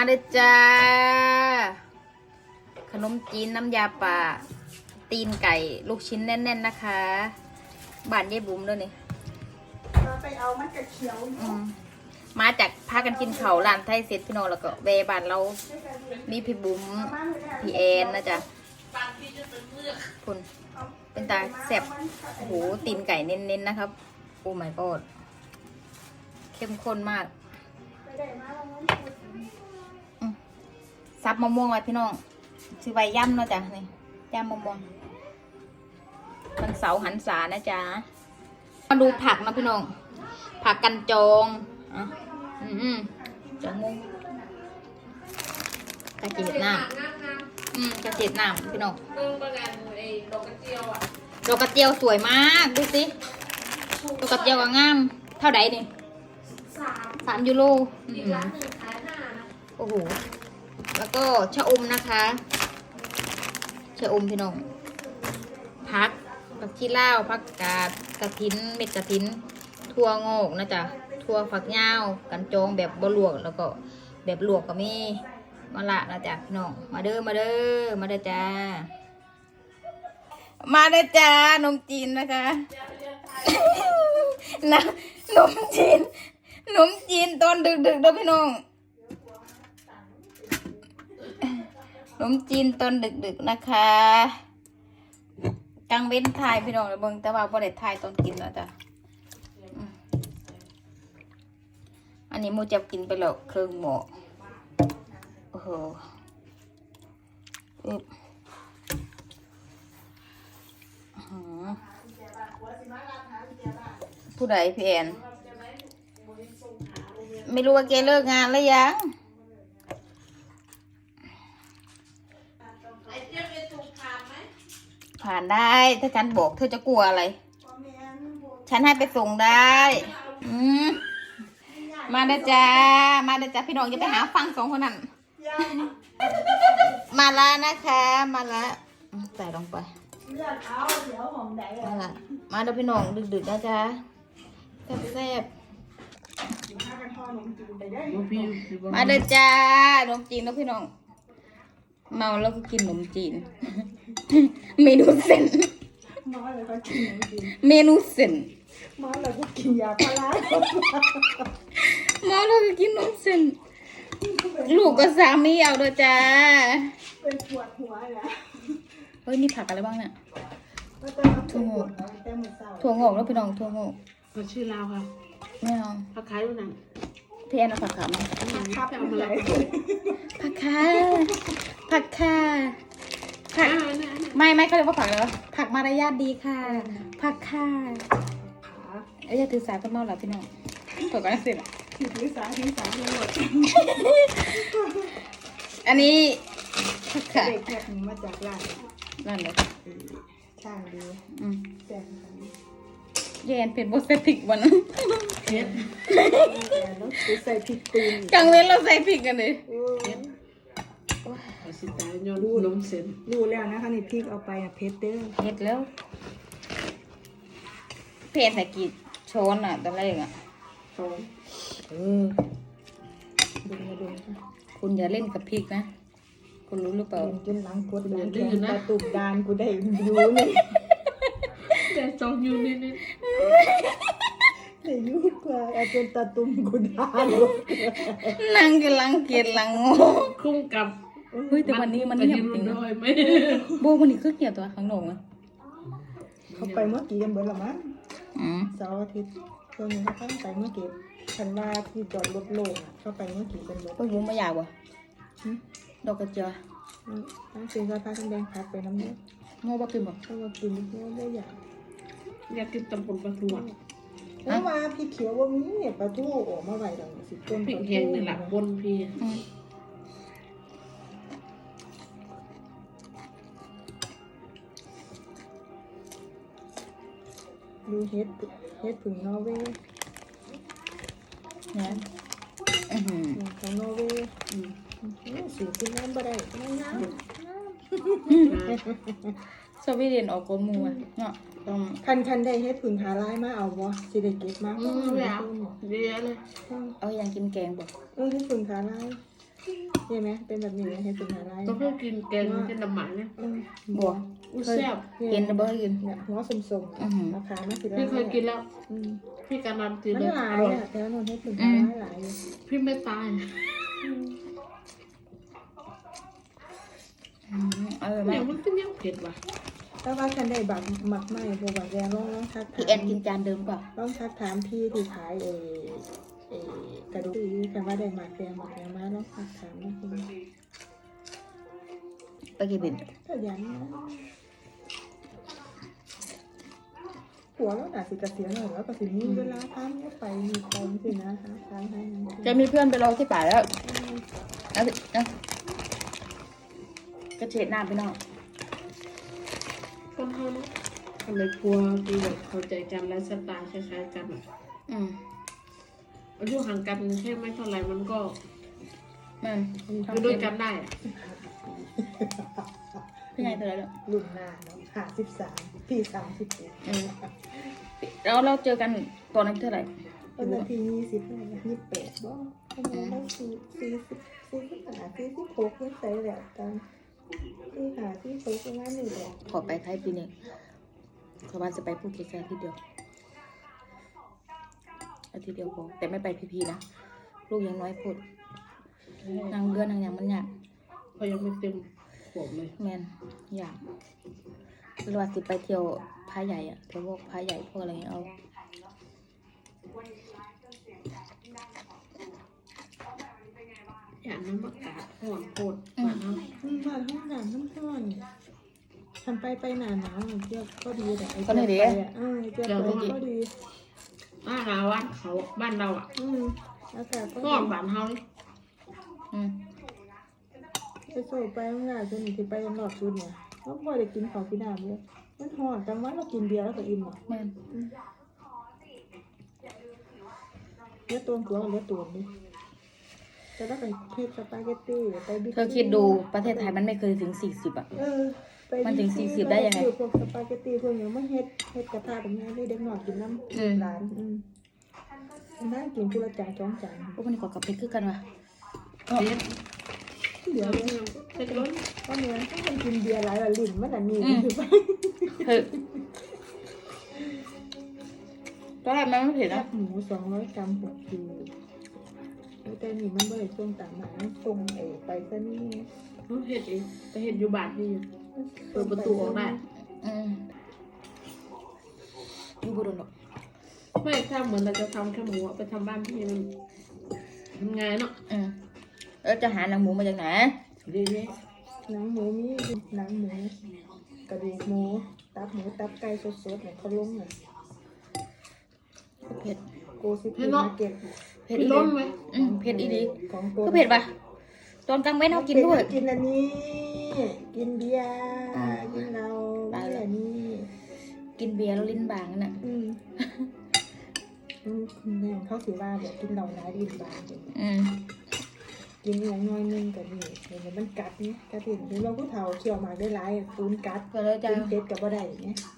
มาเด้อจ้า ขนมจีนน้ำยาป่า ตีนไก่ลูกชิ้นแน่น ๆ นะคะบ้านยายบุ๋มด้วยนี่เราไปเอามันกระเขียวอืมมาจากพากันกินเขาวร้านไทยเสร็จพี่น้องแล้วก็เวบ้านเรา มีพี่บุ๋มพี่แอนนะจ๊ะคุณเป็นตาแซ่บโอ้โหตีนไก่เน้นๆนะครับ โอ้ my god เข้มข้นมาก ซับมะม่วงไว้พี่น้องซื้อไว้ย่ำเนาะจ้ะนี่ย่ำมะม่วงมันเสาหันษานะจ๊ะมาดูผักนะพี่น้อง ผักกันจองอะอืมจังงกระเจี๊ยบน้ำอืมกระเจี๊ยบน้ำพี่น้องเบิ่งประกันไอ้ดอกกระเจียวอะดอกกระเจียวสวยมากดูสิดอกกระเจียวงาม เท่าไหร่นี่สามสามยูโรอือโอ้โห แล้วก็ชะอมนะคะชะอมพี่น้องพักผักขี้เล่าวพักกาดกระถินเม็ดกระถินทั่วงอกนะจ๊ะทั่วฝักยาวกันจองแบบบลวกแล้วก็แบบลวกก็มีมะละนะจ๊ะพี่น้องมาเด้อมาเด้อมาเด้อจ้า มาเด้อจ้านมจีนนะคะนะนมจีนนมจีนตอนดึกๆเด้อพี่น้อง นมจีนตอนดึกๆนะคะกลางเว้นทายพี่น้องเบิ่งแต่ว่าบ่ได้ทายตอนกินแล้วจ้ะอันนี้มูจะกินไปแล้วเครึ่องหมอโอ้โหอึบผู้ใดพี่แอน ไม่รู้ว่าแกเลิกงานแล้วยัง ผ่านได้ ถ้าฉันบอกเธอจะกลัวอะไร ฉันให้ไปส่งได้ อืมมาเด้อจ้า มาเด้อจ้าพี่น้องอย่าไปหาฟังสองคนนั้น มาละนะคะ มาละอืมใส่ลงไปเลือดเอาเดี๋ยวหอมแดงมาละมาเด้อพี่น้องดึกๆนะจ๊ะแซ่บถ้ากันทอดนมจีนไปได้ๆมาเด้อจ้าขนมจีนนะพี่น้อง เมาแล้วก็กินขนมจีน เมนูเส้นมาเลยก็กินนมจีนเมนูเส้นมาเลยก็กินยาพาราเมาแล้วก็กินขนมเส้นลูกกับสามีเอาเด้อจ้าเป็นปวดหัวแหละเฮ้ยนี่ผักอะไรบ้างเนี่ยก็จะมาปวดหัวแต่มือเศร้าถั่วงอกแล้วพี่น้องถั่วงอกเขาชื่อลาวค่ะไม่เอาเขาขายอยู่ไหนพี่แอนเอาผักขามาครับเอามาเลยผักขาผักขา ผักอ่าเนี่ยไม่ไม่เขาเรียกว่าผักอะไรวะผักมารยาทดีค่ะ ผักขาขาเอ้ยอย่าถือสายต้นเมาหรอพี่น้องถูกกันสิล่ะถือสาถือสาเลยหมดอันนี้ผักขาเด็กแขกนี้มาจากร้านนั่นเลยช่างดีอืมแซ่บกันแยนเป็นโบสติกวันนั้นเฮ็ดแต่รถใส่พริกตีนกลางเว้นเราใส่พริกกันเลยโอ้เอาสิตายย้อนนมเส้นรู้แล้วนะคะนี่พริกเอาไปอะเพชรเด้อเฮ็ดแล้วเพนใส่กี่ช้อนอะตอนแรกอะสองเออดึงมาดูค่ะคุณอย่าเล่นกับพริกนะ คุณรู้หรือเปล่าเป็นจนหลังกดหลังแขนตาตุบดานกูได้อยู่นี่แต่สองยูนิตนี่ได้อยู่กว่าเอาจนตาตุ่มกูดานเลยนั่งกันลังเกียจลังโง่คุ้มกับ เฮ้ยแต่วันนี้มันเงียบจริงด้นะวยไหมโบวันนี้คือเงียบตัวข้างนอกนะเขาไปเมื่อกี้กันเบิดละมั้งอืมเสาร์อาทิตย์ช่วงนี้เขาตั้งไปเมื่อกี้ฉันว่าที่จอดรถโล่งอะเขาไปเมื่อกี้กันเบิดโอ้ยบุ้มไม่อยากว่ะดอกกระเจียวตั้งซื้อเสื้อผ้าทั้งแดงพัดไปน้ำเนี้ยโง่บ่กินบ่เขามากินเพราะว่าไม่อยากอยากกินตำปนปลาทูอะเพราะว่าพี่เขียวว่ามีปลาทูออกมาไหวดอกสิต้นพริกแห้งนี่แหละบนพี่ ดูเฮ็ดเฮ็ดผึ่งนอร์เวย์นะอื้อหือเนี่ยของนอร์เวย์อืมสีกินน้ำบ่ได้น้ำน้สวีเดนออกกลมูอะเนาะต้องำคันคันได้เฮ็ดผึ่งหาลายมาเอาบ่สิได้เก็บมาอืมแล้วเยอะเลยเอาอย่างกินแกงบ่เออเฮ็ดผึ่งหาลายใช่ไหมเป็นแบบนี้ไหมเห็ดเป็นอะไรต้องเพิ่งกินแกงเป็นน้ำมันเนี่ยอืมบัว อุ้ยแซ่บเห็นนะเบอร์กินเนี่ยหัวสมอื้อหือๆราคาไม่สิพี่เคยกินแล้ว อืมพี่การันตีมันเลยหลาอยร่อย อะแต่ว่านนท์เฮ็ดเป็นอืมหลายหลายอยู่พี่ไม่ตาย อืมอืมเออเนี่แม่ยมันเป็นยังเผ็ดว่ะแต่ว่าฉันได้บักหมักไหม้พวกบักแดงลองลองทักพี่ถาแอนมกินจานเดิมเปล่าลองทักถามพี่ที่ขายเออเออกระดูกที่คำว่าได้หมักแดงหมักแดงมาลองทักถามนะคุณไปกินเป็น ก็ยันนะ หัวแล้วน่ะสิเกษียณแล้วแล้วก็สิมีเวลาทำก็ไปมีไปสินะคะทำให้จะมีเพื่อนไปรอที่ป่าแล้วเอาสิเอากระเฉดน้ำไปนอกคนเท่านั้นทำไมครัวดูแบบเข้าใจกันและสไตล์คล้ายๆกันอะอืมอายุห่างกันแค่ไม่เท่าไหร่มันก็แมันอยู่ด้วยกันได้อะพี่นายตัวอะไรแล้วรุ่นหน้าเนาะห้าสิบสาม พี่สามสิบเอ็ดอืมแล้วเราเจอกันตอนนั้นเท่าไหร่ตอนนั้นพี่ยี่สิบเท่าไหร่นะยี่สิบแปดบ่ทำไมได้สี่สี่สิบสี่สิบห้าสี่สิบหกไม่ใส่แล้วตอนที่หาที่หกประมาณนี้แหละขอไปไทยปีนี้ขอว่าจะไปภูเก็ตแค่อาที่เดียวอาทิตย์เดียวพอแต่ไม่ไปพีพีนะลูกยังน้อยพูดนางเดือนนางอย่างมันอยากเขายังไม่เต็มขวบเลยแมนอยาก หรือว่าสิไปเที่ยวพาใหญ่อะเที่ยวพวกพาใหญ่พวกอะไรเงี้ยเอาอย่างนั้นอากาศห่อนโคตรหวานเนาะอืมบ้านห้องน้ำน้ำท่อนทำไปไปหนาหนาวเจ้าก็ดีแต่ไอ้ก็ไหนดีเจ้าไปอะเออเจ้าไปก็ดีบ้านเราบ้านเขาบ้านเราอะอืมอากาศก็ก็ดีหวานเฮาเลยอืมไปโซ่ไปข้างหน้าจนถึงไปกันหลอดชุดเนี่ย แล้วพอได้กินของพี่น้ำเลยมันหอนกลางวันเรากินเบียร์แล้วก็อิ่มอะแมนเลือดตัวตัวเลือดตัวนี่จะได้ไปเทศสปาเกตตี้ไปบิ๊กเธอคิดดูประเทศไทยมันไม่เคยถึงสี่สิบอะเออไปมันถึงบิ๊กซี40ได้ยังไง พวกสปาเกตตี้พวกอย่างมันเฮ็ดเฮ็ดกระทะแบบนี้ได้เด็กหน่อยกินน้ำอืมร้านอืมนั่งกินผู้ละจานสองจานพวกมันขอกับเพชรคือกันวะเผ็ด เดี๋ยวเลยเป็นร้อนก็เหมือนต้องกินเบียร์หลายละลิ่นมันอันนี้อืมถือไปเฮ้ยตอนแรกมันไม่เผ็ดแคนะบหมูสองร้อยกรัมหกคิวแต่นี่มันไม่ได้ช่วงต่างหากตรงไอ้ไปซะนี่เห็ดเองแต่เห็ดอยู่บาทนี่เปิดประตูออกได้อืมอยู่บุรีรัมย์ไม่ถ้าเหมือนเราจะทำแค่หมูอะไปทำบ้านพี่มันทำไงเนาะ อืมเออจะหาหนังหมูมาจากไหนเรื่อยหนังหมูมีหนังหมูกระดูกหมูตับหมูตับไก่สดๆเนี่ยเขาลงน่ะเผ็ดโกซิตี้มาร์เก็ตๆเผ็ดพี่อีหร้ลีอนไหมอืมเผ็ดอีหลีของโก็เผ็ดปะตอนกลางเว้นเขากินด้วยกินอันนี้ กินเบียร์อ่ากินเหล้าตายแล้วอันนี้กินเบียร์แล้วลิ้นบางนั่นน่ะอืมอืมแม่งเขาถือว่าแบบกินเหล้าหลายดิ้นบางอืม กินอย่างน้อยหนึงก็นี่เดี๋ยวมันกัดนี่กัดเห็นเราผู้เฒ่าเคี่ยวหมากได้หลายปูนกัดก็เลยจะกินเผ็ดกับบ่ได้เนี่ยอ